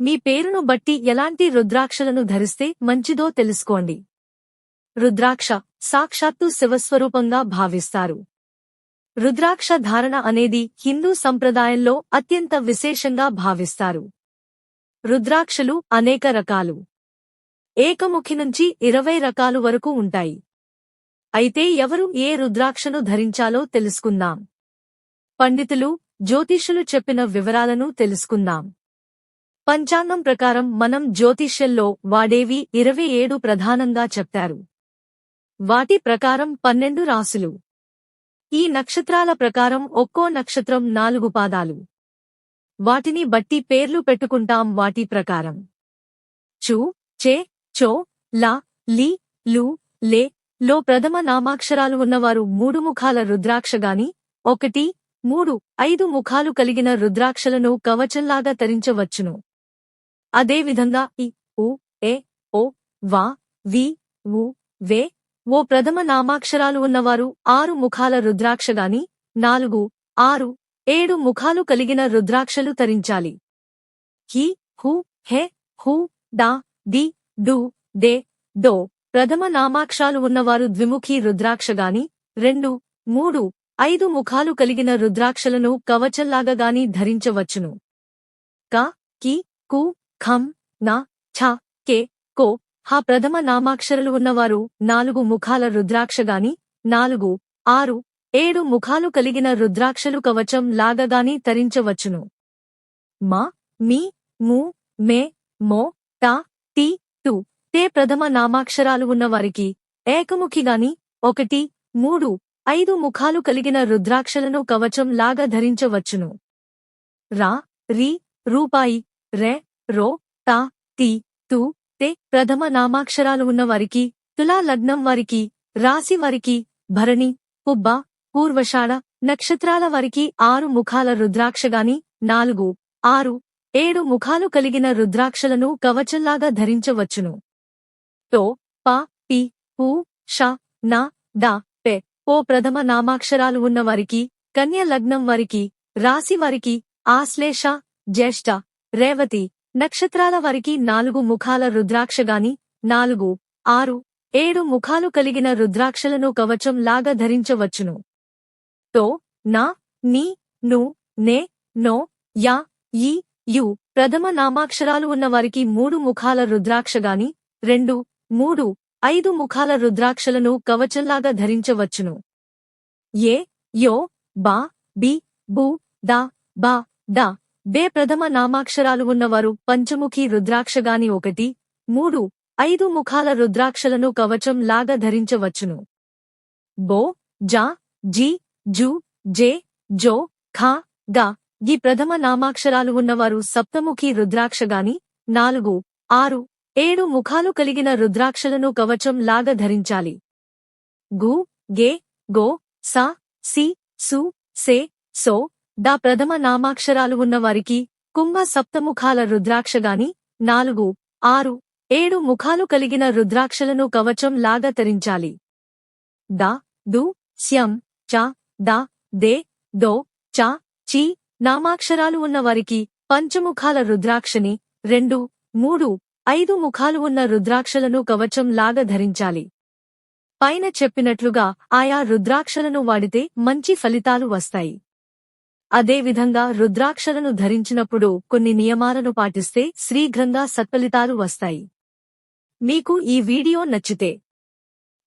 మీ పేరును బట్టి ఎలాంటి రుద్రాక్షలను ధరిస్తే మంచిదో తెలుసుకోండి. రుద్రాక్ష సాక్షాత్తు శివస్వరూపంగా భావిస్తారు. రుద్రాక్ష ధారణ అనేది హిందూ సంప్రదాయంలో అత్యంత విశేషంగా భావిస్తారు. రుద్రాక్షలు అనేక రకాలు. ఏకముఖి నుంచి ఇరవై రకాలు వరకు ఉంటాయి. అయితే ఎవరు ఏ రుద్రాక్షను ధరించాలో తెలుసుకుందాం. పండితులు జ్యోతిషులు చెప్పిన వివరాలను తెలుసుకుందాం. పంచాంగం ప్రకారం మనం జ్యోతిష్యంలో వాడేవి ఇరవై ఏడు ప్రధానంగా చెప్తారు. వాటి ప్రకారం పన్నెండు రాసులు. ఈ నక్షత్రాల ప్రకారం ఒక్కో నక్షత్రం నాలుగు పాదాలు. వాటిని బట్టి పేర్లు పెట్టుకుంటాం వాటి ప్రకారం. చు చే చో లా లి లు లే లో ప్రథమ నామాక్షరాలు ఉన్నవారు మూడు ముఖాల రుద్రాక్షగాని ఒకటి మూడు ఐదు ముఖాలు కలిగిన రుద్రాక్షలను కవచంలాగా తరించవచ్చును అదేవిధంగా ఇ ఉ ఏ ఓ వా వి ఉ వే ఓ ప్రథమ నామాక్షరాలు ఉన్నవారు ఆరు ముఖాల రుద్రాక్షగాని నాలుగు ఆరు ఏడు ముఖాలు కలిగిన రుద్రాక్షలు తరించాలి. హి హు హె హు డా ది డు దే దో ప్రథమ నామాక్షరాలు ఉన్నవారు ద్విముఖి రుద్రాక్షగాని రెండు మూడు ఐదు ముఖాలు కలిగిన రుద్రాక్షలను కవచల్లాగగాని గాని ధరించవచ్చును. క కి కు ఖం నా ఛ కే కో హా ప్రథమ నామాక్షరలు ఉన్నవారు నాలుగు ముఖాల రుద్రాక్షగాని నాలుగు ఆరు ఏడు ముఖాలు కలిగిన రుద్రాక్షలు కవచం లాగగాని తరించవచ్చును. మా మీ ము మే మో టా టి టు తే ప్రథమ నామాక్షరాలు ఉన్నవారికి ఏకముఖిగాని ఒకటి మూడు ఐదు ముఖాలు కలిగిన రుద్రాక్షలను కవచం లాగా ధరించవచ్చును. రా రి రూపాయి రె రో తా తి తు తే ప్రథమ నామాక్షరాలు ఉన్నవారికి తులా లగ్నం వారికి రాశి వారికి భరణి పుబ్బ పూర్వషాఢ నక్షత్రాల వారికి ఆరు ముఖాల రుద్రాక్షగాని నాలుగు ఆరు ఏడు ముఖాలు కలిగిన రుద్రాక్షలను కవచంలాగా ధరించవచ్చును. టో ప పి పు ష నా డా పె ఓ ప్రథమ నామాక్షరాలు ఉన్నవారికి కన్య లగ్నం వారికి రాశి వారికి ఆశ్లేష జ్యేష్ఠ రేవతి నక్షత్రాల వారికి నాలుగు ముఖాల రుద్రాక్షగాని నాలుగు ఆరు ఏడు ముఖాలు కలిగిన రుద్రాక్షలను కవచం లాగా ధరించవచ్చును. తో నా నీ ను నే నో యా ఈ యు ప్రథమ నామాక్షరాలు ఉన్నవారికి మూడు ముఖాల రుద్రాక్షగాని రెండు మూడు ఐదు ముఖాల రుద్రాక్షలను కవచంలాగా ధరించవచ్చును. ఏ యో బా బి బు దా బా డా బే ప్రథమ నామాక్షరాలు ఉన్నవారు పంచముఖి రుద్రాక్షగాని ఒకటి మూడు ఐదు ముఖాల రుద్రాక్షలను కవచం లాగా ధరించవచ్చును. బో జా జి జు జే జో ఖా గా గి ప్రథమ నామాక్షరాలు ఉన్నవారు సప్తముఖి రుద్రాక్షగాని నాలుగు ఆరు ఏడు ముఖాలు కలిగిన రుద్రాక్షలను కవచం లాగా ధరించాలి. గు గే గో సా సి సు సే సో దా ప్రథమ నామాక్షరాలు ఉన్నవారికి కుంభ సప్తముఖాల రుద్రాక్షగాని నాలుగు ఆరు ఏడు ముఖాలు కలిగిన రుద్రాక్షలను కవచం లాగా తరించాలి దా దు స్యం చ ద దే దో చ చి నామాక్షరాలు ఉన్నవారికి పంచముఖాల రుద్రాక్షని రెండు మూడు ఐదు ముఖాలు ఉన్న రుద్రాక్షలను కవచం లాగా ధరించాలి. పైన చెప్పినట్లుగా ఆయా రుద్రాక్షలను వాడితే మంచి ఫలితాలు వస్తాయి. అదేవిధంగా రుద్రాక్షలను ధరించినప్పుడు కొన్ని నియమాలను పాటిస్తే శ్రీఘ్రంగా సత్ఫలితాలు వస్తాయి. మీకు ఈ వీడియో నచ్చితే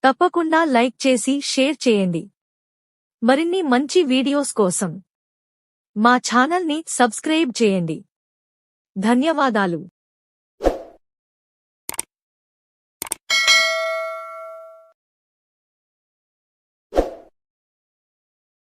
తప్పకుండా లైక్ చేసి షేర్ చేయండి. మరిన్ని మంచి వీడియోస్ కోసం మా ఛానల్ని సబ్స్క్రైబ్ చేయండి. ధన్యవాదాలు.